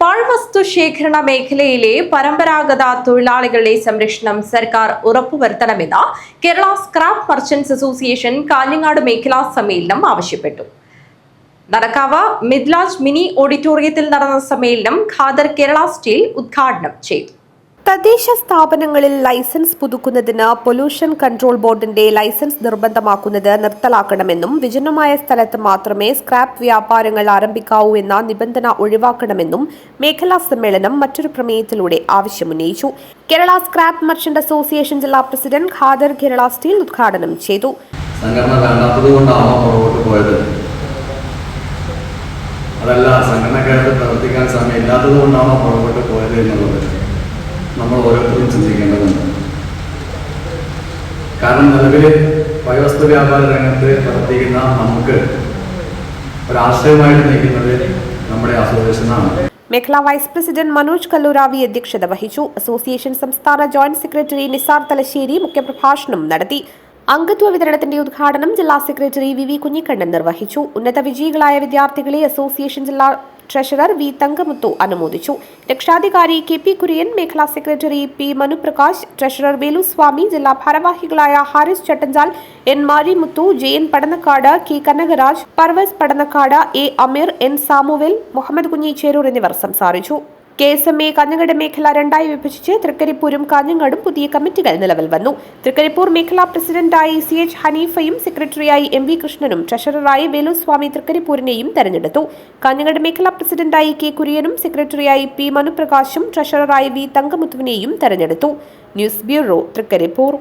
പാഴ്വസ്തു ശേഖരണ മേഖലയിലെ പരമ്പരാഗത തൊഴിലാളികളുടെ സംരക്ഷണം സർക്കാർ ഉറപ്പുവരുത്തണമെന്ന് Kerala scrap merchants association Kanhangad മേഖലാ സമ്മേളനം ആവശ്യപ്പെട്ടു. നടക്കാവ് മിദ്ലാജ് മിനി ഓഡിറ്റോറിയത്തിൽ നടന്ന സമ്മേളനം ഖാദർ കേരള സ്റ്റീൽ ഉദ്ഘാടനം ചെയ്തു. തദ്ദേശ സ്ഥാപനങ്ങളിൽ ലൈസൻസ് പുതുക്കുന്നതിന് പൊല്യൂഷൻ കൺട്രോൾ ബോർഡിന്റെ ലൈസൻസ് നിർബന്ധമാക്കുന്നത് നിർത്തലാക്കണമെന്നും വിജനമായ സ്ഥലത്ത് മാത്രമേ സ്ക്രാപ്പ് വ്യാപാരങ്ങൾ ആരംഭിക്കാവൂ എന്ന നിബന്ധന ഒഴിവാക്കണമെന്നും മേഖലാ സമ്മേളനം മറ്റൊരു പ്രമേയത്തിലൂടെ ആവശ്യമുന്നയിച്ചു. കേരള സ്ക്രാപ്പ് മർച്ചന്റ് അസോസിയേഷൻ ജില്ലാ പ്രസിഡന്റ് ഖാദർ കേരള സ്റ്റീൽ ഉദ്ഘാടനം ചെയ്തു. സംഘടന അതല്ല സംഘടനക്കാർക്ക് പ്രവർത്തിക്കാൻ സമയമില്ലാത്തത് കൊണ്ടാണോ പുറകോട്ട് പോയത് എന്നുള്ളത്? നമ്മൾ ഓരോരുത്തരും ചിന്തിക്കേണ്ടതുണ്ട്. കാരണം നിലവിൽ വയോവസ്തു വ്യാപാര രംഗത്ത് പ്രവർത്തിക്കുന്ന നമുക്ക് ഒരാശ്രയമായിട്ട് നിൽക്കുന്നത് നമ്മുടെ അസോസിയേഷനാണ്. മേഖലാ വൈസ് പ്രസിഡന്റ് മനോജ് കല്ലൂരാവി അധ്യക്ഷത വഹിച്ചു. അസോസിയേഷൻ സംസ്ഥാന ജോയിന്റ് സെക്രട്ടറി നിസാർ തലശ്ശേരി മുഖ്യപ്രഭാഷണം നടത്തി. അംഗത്വ വിതരണത്തിന്റെ ഉദ്ഘാടനം ജില്ലാ സെക്രട്ടറി വി വി കുഞ്ഞിക്കണ്ണൻ നിർവഹിച്ചു. ഉന്നത വിജയികളായ വിദ്യാർത്ഥികളെ അസോസിയേഷൻ ജില്ലാ ട്രഷറർ വി തങ്കമുത്തു അനുമോദിച്ചു. രക്ഷാധികാരി കെ പി കുര്യൻ മേഖലാ secretary P Manuprakash treasurer Veluswamy ജില്ലാ ഭാരവാഹികളായ Haris Chattanchal N Marimuthu J N Padannakkad K Kanakaraj Parvez Padannakkad A Ameer N Samuel Muhammad Kunhi Cherur എന്നിവർ സംസാരിച്ചു. K S M A Kanhangad മേഖല രണ്ടായി വിഭജിച്ച് തൃക്കരിപ്പൂരും കാഞ്ഞങ്ങാടും പുതിയ കമ്മിറ്റികൾ നിലവിൽ വന്നു. തൃക്കരിപ്പൂർ മേഖലാ പ്രസിഡന്റായി സി എച്ച് ഹനീഫയും സെക്രട്ടറിയായി എം വി കൃഷ്ണനും ട്രഷററായി വേലുസ്വാമി തൃക്കരിപ്പൂരിനെയും തെരഞ്ഞെടുത്തു. കാഞ്ഞങ്ങാട് മേഖലാ പ്രസിഡന്റായി കെ കുര്യനും സെക്രട്ടറിയായി പി മനുപ്രകാശും ട്രഷററായി വി തങ്കമുത്തുവിനെയും തെരഞ്ഞെടുത്തു. News bureau Trikaripur.